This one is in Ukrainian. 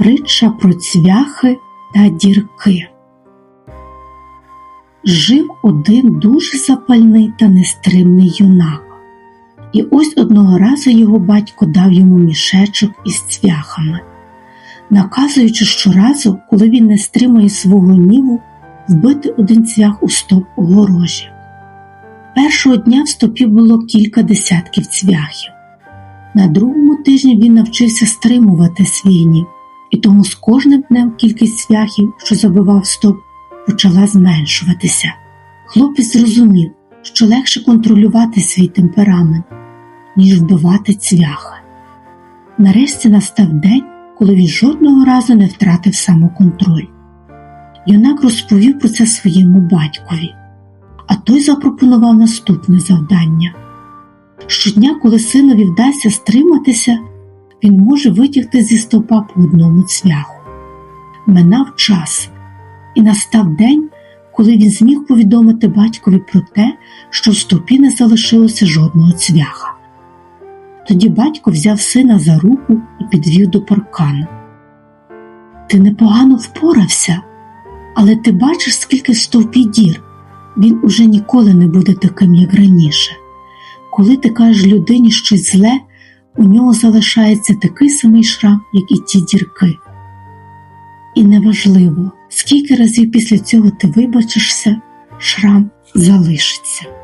Притча про цвяхи та дірки. Жив один дуже запальний та нестримний юнак. І ось одного разу його батько дав йому мішечок із цвяхами, наказуючи щоразу, коли він не стримує свого гніву, вбити один цвях у стоп огорожі. Першого дня в стопі було кілька десятків цвяхів. На другому тижні він навчився стримувати свій гнів, і тому з кожним днем кількість цвяхів, що забивав стоп, почала зменшуватися. Хлопець зрозумів, що легше контролювати свій темперамент, ніж вбивати цвяха. Нарешті настав день, коли він жодного разу не втратив самоконтроль. Юнак розповів про це своєму батькові, а той запропонував наступне завдання. Щодня, коли синові вдасться стриматися, він може витягти зі стопа по одному цвяху. Минав час, і настав день, коли він зміг повідомити батькові про те, що в стопі не залишилося жодного цвяха. Тоді батько взяв сина за руку і підвів до паркану. Ти непогано впорався, але ти бачиш, скільки в стовпі дір. Він уже ніколи не буде таким, як раніше. Коли ти кажеш людині щось зле, у нього залишається такий самий шрам, як і ті дірки. І неважливо, скільки разів після цього ти вибачишся, шрам залишиться.